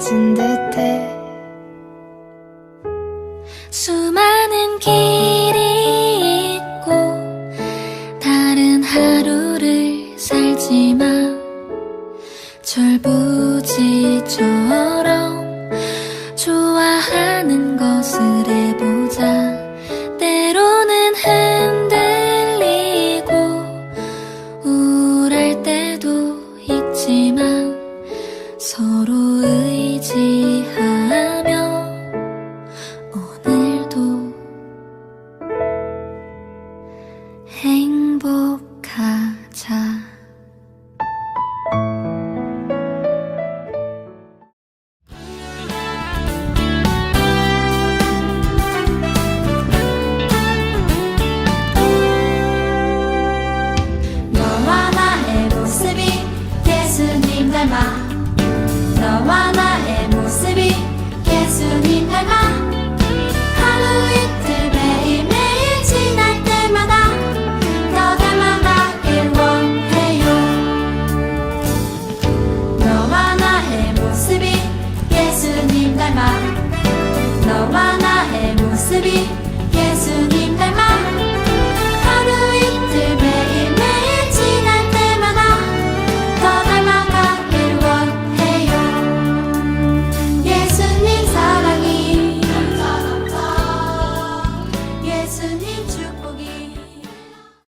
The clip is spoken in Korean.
다 가진 듯해. 수많은 길이 있고 다른 하루를 살지만 절부지처 행복하자. 너와 나의 모습이 예수님 닮아 너와 나의 모습이 예수님 닮아 모습이 예수님 닮아